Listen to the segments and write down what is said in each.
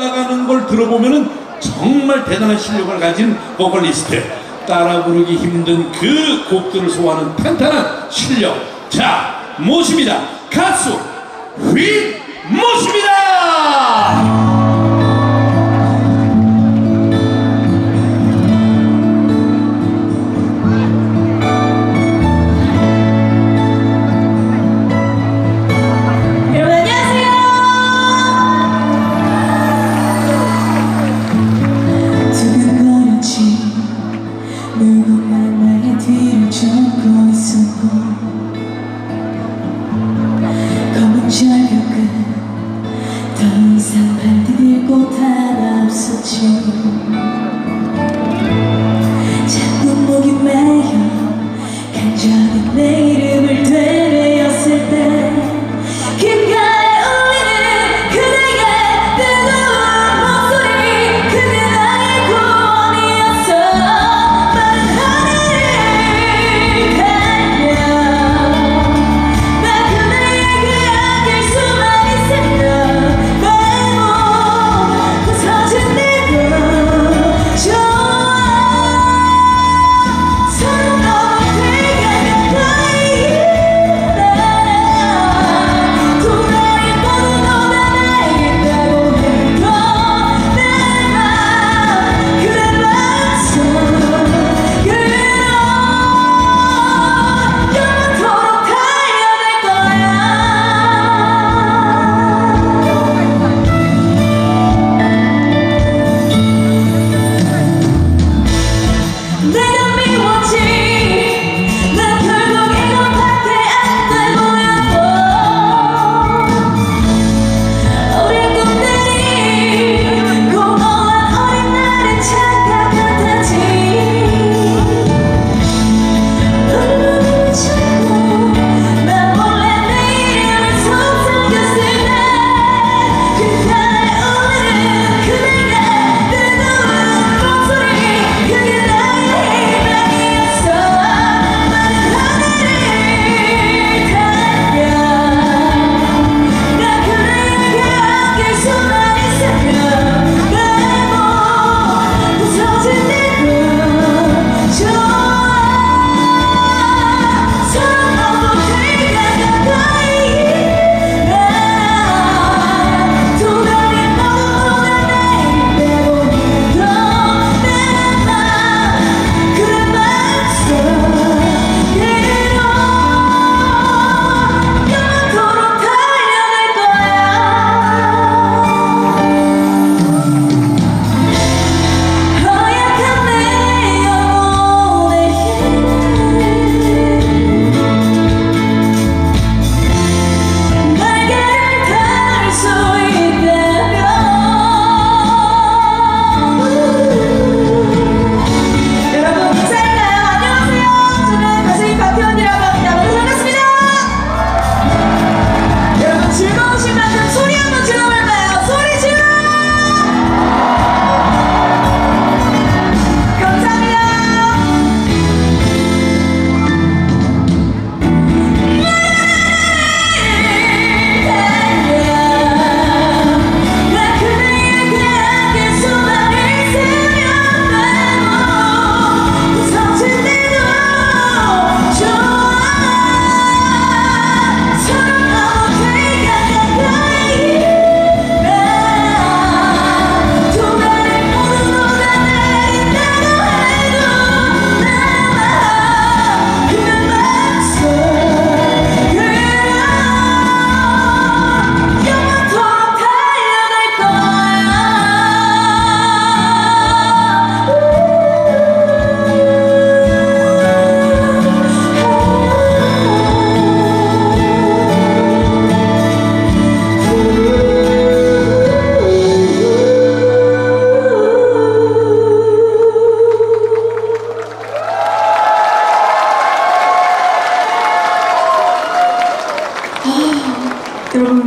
올라가는 걸 들어보면은 정말 대단한 실력을 가진 보컬리스트. 따라 부르기 힘든 그 곡들을 소화하는 탄탄한 실력. 자 모십니다. 가수 휘 모십니다 나의 뒤를 쫓고 있었고 검은 절벽은 더 이상 발디딜 곳 하나 없었지 자꾸 목이 메여 간절히 내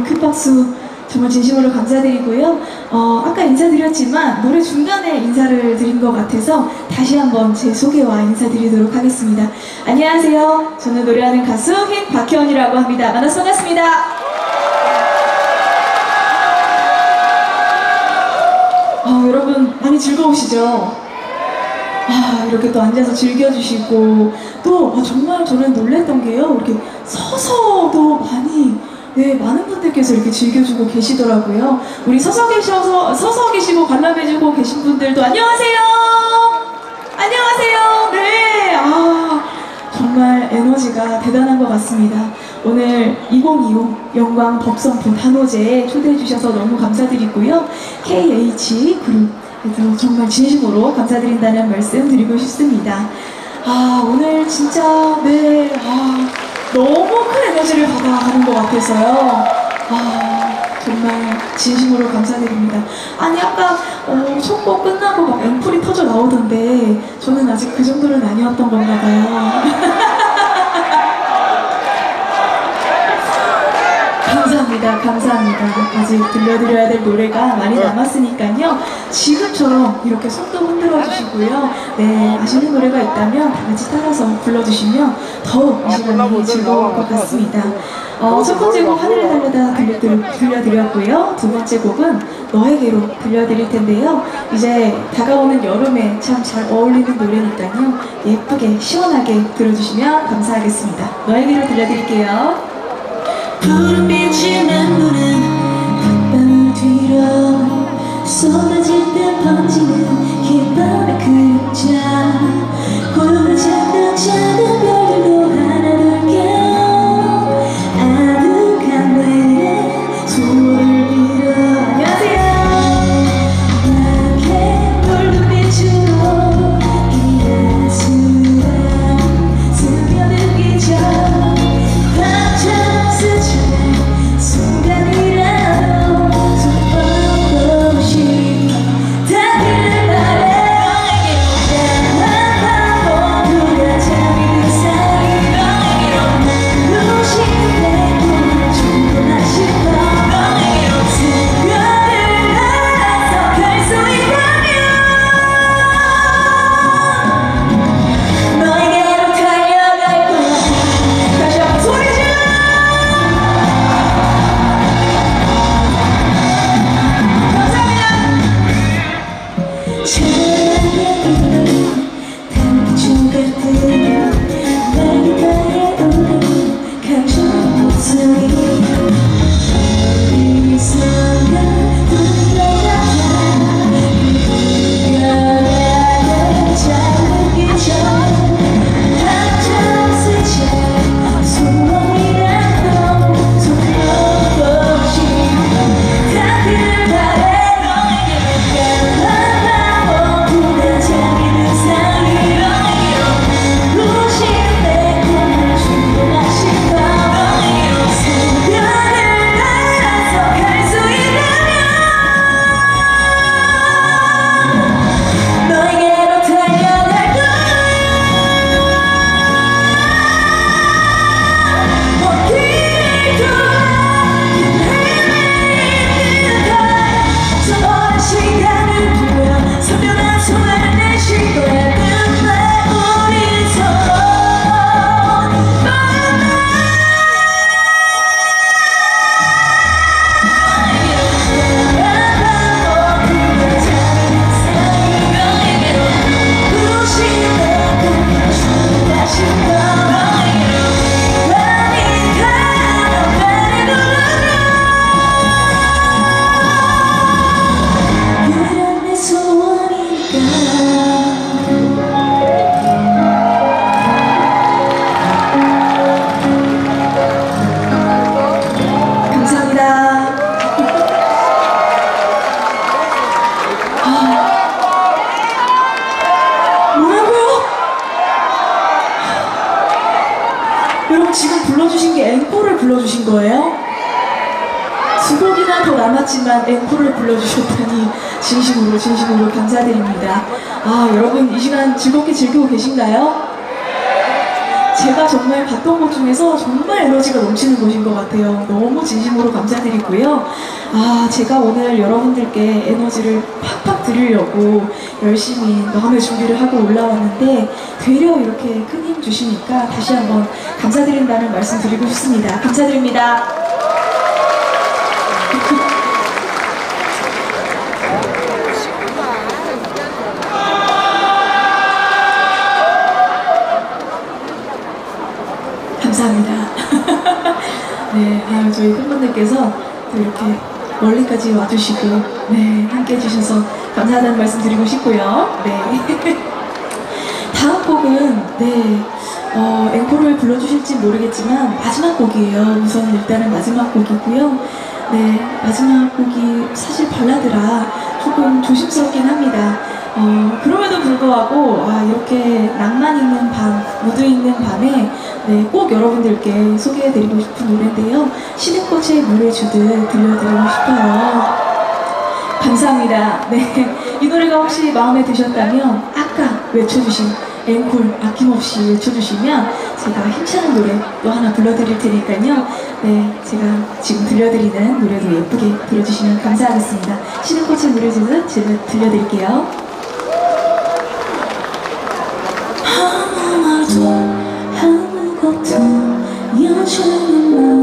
큰 박수 정말 진심으로 감사드리고요. 어, 아까 인사드렸지만 노래 중간에 인사를 드린 것 같아서 다시 한번 제 소개와 인사드리도록 하겠습니다. 안녕하세요. 저는 노래하는 가수 흰 박혜원이라고 합니다. 만나서 반갑습니다. 여러분 많이 즐거우시죠? 아, 이렇게 또 앉아서 즐겨주시고, 또, 아, 정말 저는 놀랬던 게요, 이렇게 서서도 많이, 네, 많은 분들께서 이렇게 즐겨주고 계시더라고요. 우리 서서 계셔서, 서서 계시고 관람해주고 계신 분들도 안녕하세요! 안녕하세요! 네, 아, 정말 에너지가 대단한 것 같습니다. 오늘 2025 영광 법성분 단오제에 초대해 주셔서 너무 감사드리고요. KH 그룹에도 정말 진심으로 감사드린다는 말씀 드리고 싶습니다. 아, 오늘 진짜, 네, 아, 너무 큰 에너지를 받아가는 것 같아서요. 아, 정말 진심으로 감사드립니다. 아니, 아까, 어, 첫곡 끝나고 막 앰플이 터져 나오던데, 저는 아직 그 정도는 아니었던 건가 봐요. 감사합니다. 감사합니다. 아직 들려드려야 될 노래가 많이 남았으니까요. 지금처럼 이렇게 손도 흔들어 주시고요. 네, 아시는 노래가 있다면 다 같이 따라서 불러주시면 더욱 이 시간이 즐거울 것 같습니다. 어, 첫 번째 곡 하늘에 달려다 들려드려, 들려드렸고요. 두 번째 곡은 너에게로 들려드릴 텐데요. 이제 다가오는 여름에 참 잘 어울리는 노래니까요. 예쁘게 시원하게 들어주시면 감사하겠습니다. 너에게로 들려드릴게요. 푸른 빛이 맴도는 불러주신 게 앵콜을 불러주신 거예요? 두 곡이나 더 남았지만 앵콜을 불러주셨다니 진심으로 진심으로 감사드립니다. 아 여러분 이 시간 즐겁게 즐기고 계신가요? 제가 정말 봤던 곳 중에서 정말 에너지가 넘치는 곳인 것 같아요. 너무 진심으로 감사드리고요. 아, 제가 오늘 여러분들께 에너지를 팍팍 드리려고 열심히 마음의 준비를 하고 올라왔는데 되려 이렇게 큰 힘 주시니까 다시 한번 감사드린다는 말씀 드리고 싶습니다. 감사드립니다. 팬분들께서 또 이렇게 멀리까지 와주시고 네 함께 해주셔서 감사하다는 말씀 드리고 싶고요. 네. 다음 곡은 네 어, 앵콜을 불러주실지 모르겠지만 마지막 곡이에요. 우선 일단은 마지막 곡이고요. 네 마지막 곡이 사실 발라드라 조금 조심스럽긴 합니다. 어, 그럼에도 불구하고 아, 이렇게 낭만 있는 밤, 무드 있는 밤에 네, 꼭 여러분들께 소개해드리고 싶은 노래인데요. 시드꽃의 물을 주듯 들려드리고 싶어요. 감사합니다. 네. 이 노래가 혹시 마음에 드셨다면 아까 외쳐주신 앵콜 아낌없이 외쳐주시면 제가 힘차는 노래 또 하나 불러드릴 테니까요. 네. 제가 지금 들려드리는 노래도 예쁘게 들어주시면 감사하겠습니다. 시드꽃의 물을 주듯 제가 들려드릴게요. 여전히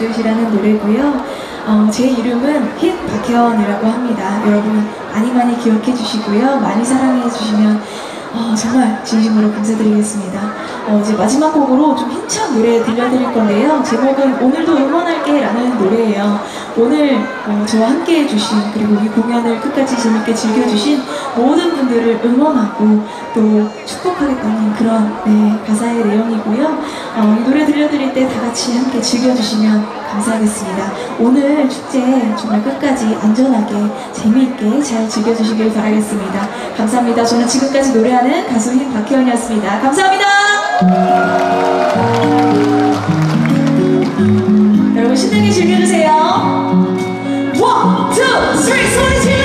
주듯이라는 노래고요. 어, 제 이름은 힛 박혜원이라고 합니다. 여러분 많이 많이 기억해 주시고요. 많이 사랑해 주시면 어, 정말 진심으로 감사드리겠습니다. 어, 이제 마지막 곡으로 좀 힘찬 노래 들려드릴 건데요. 제목은 오늘도 응원할게 라는 노래예요. 오늘 어, 저와 함께 해주신 그리고 이 공연을 끝까지 재밌게 즐겨주신 모든 분들을 응원하고 또 축복하겠다는 그런 네, 가사의 내용이고요. 어, 이 노래 들려드릴 때 다 같이 함께 즐겨주시면 감사하겠습니다. 오늘 축제 정말 끝까지 안전하게 재미있게 잘 즐겨주시길 바라겠습니다. 감사합니다. 저는 지금까지 노래하는 가수 흰 박혜원이었습니다. 감사합니다. 여러분 신나게 즐겨주세요. 원, 투, 쓰리 소리 질러!